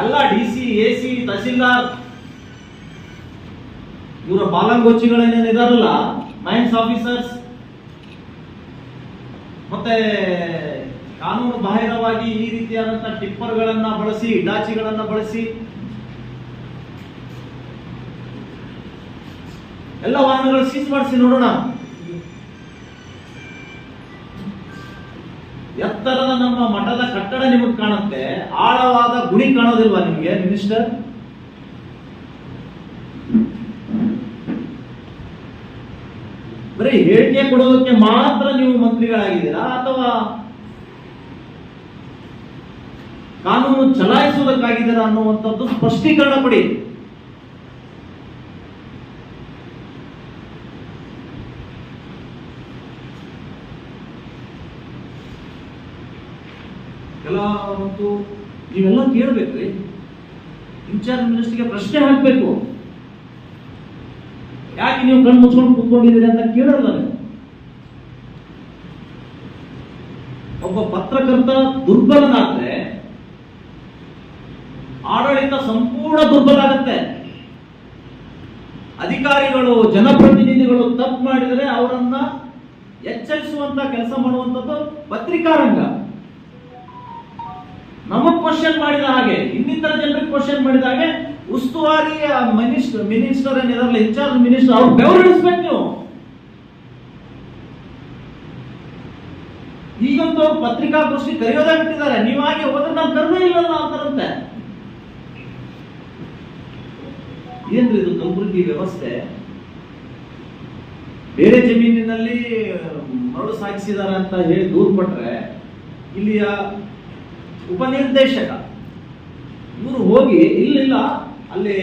ಎಲ್ಲ D C, A C, tahsildar, ಇವರ ಬಾಲಂಗೋಚಿಗಳೇನೇನು ಇದಾರಲ್ಲ ಮೈನ್ಸ್ ಆಫೀಸರ್ಸ್ ಮತ್ತೆ ಕಾನೂನು ಬಾಹಿರವಾಗಿ ಈ ರೀತಿಯಾದಂತಹ ಟಿಪ್ಪರ್ಗಳನ್ನ ಬಳಸಿ, ಇಡಾಚಿಗಳನ್ನ ಬಳಸಿ, ಎಲ್ಲ ವಾಹನಗಳು ಸೀಸ್ ಮಾಡಿಸಿ ನೋಡೋಣ. ನಮ್ಮ ಮಠದ ಕಟ್ಟಡ ನಿಮಗೆ ಕಾಣುತ್ತೆ. ಆಳವಾದ ಗುಣಿ ಕಾಣೋದಿಲ್ವಾ ನಿಮಗೆ, ಮಿನಿಸ್ಟರ್? ಬರೀ ಹೇಳಿಕೆ ಕೊಡೋದಕ್ಕೆ ಮಾತ್ರ ನೀವು ಮಂತ್ರಿಗಳಾಗಿದ್ದೀರಾ? ಅಥವಾ ಕಾನೂನು ಚಲಾಯಿಸುವುದಕ್ಕಾಗಿದ್ದೀರಾ ಅನ್ನುವಂಥದ್ದು ಸ್ಪಷ್ಟೀಕರಣ ಕೊಡಿ. ಕೆಲವೊಂದು ನೀವೆಲ್ಲ ಕೇಳಬೇಕ್ರಿ. ಇನ್ಚಾರ್ಜ್ ಮಿನಿಸ್ಟರ್ಗೆ ಪ್ರಶ್ನೆ ಹಾಕಬೇಕು. ಯಾಕೆ ನೀವು ಕಣ್ಣು ಮುಚ್ಕೊಂಡು ಕೂತ್ಕೊಂಡಿದ್ದೀರಿ ಅಂತ ಕೇಳಲ್ಲ ಒಬ್ಬ ಪತ್ರಕರ್ತ ದುರ್ಬಲನಾದ್ರೆ ಆಡಳಿತ ಸಂಪೂರ್ಣ ದುರ್ಬಲ ಆಗುತ್ತೆ. ಅಧಿಕಾರಿಗಳು, ಜನಪ್ರತಿನಿಧಿಗಳು ತಪ್ಪು ಮಾಡಿದರೆ ಅವರನ್ನ ಎಚ್ಚರಿಸುವಂತ ಕೆಲಸ ಮಾಡುವಂಥದ್ದು ಪತ್ರಿಕಾ ರಂಗ ನಮಗ್ ಕ್ವಶನ್ ಮಾಡಿದ ಹಾಗೆ, ಇನ್ನಿತರ ಜನರಿಗೆ ಕ್ವಶನ್ ಮಾಡಿದ ಹಾಗೆ, ಉಸ್ತುವಾರಿ ಮಿನಿಸ್ಟರ್ ಮಿನಿಸ್ಟರ್ ಏನಿದಾರಲ್ಲ ಇನ್ಚಾರ್ಜ್ ಮಿನಿಸ್ಟರ್ ಅವ್ರು ಬೆವರಿಡಿಸ್ಬೇಕು ನೀವು. ಈಗಂತೂ ಅವ್ರು ಪತ್ರಿಕಾಗೋಷ್ಠಿ ಕರೆಯೋದೇ ಬಿಟ್ಟಿದ್ದಾರೆ. ನೀವಾಗಿ ಹೋದ್ರೆ ನಾನು ಕರೆದೇ ಇಲ್ಲಲ್ಲ ಅಂತಾರಂತೆ ಏನ್ರಿ ಇದು ಕಲಬುರಗಿ ವ್ಯವಸ್ಥೆ? ಬೇರೆ ಜಮೀನಿನಲ್ಲಿ ಮರಳು ಸಾಗಿಸಿದ್ದಾರೆ ಅಂತ ಹೇಳಿ ದೂರ್ ಪಟ್ರೆ ಇಲ್ಲಿಯ ಉಪನಿರ್ದೇಶಕ. ಇವರು ಹೋಗಿ ಇಲ್ಲಿಲ್ಲ ಅಲ್ಲಿ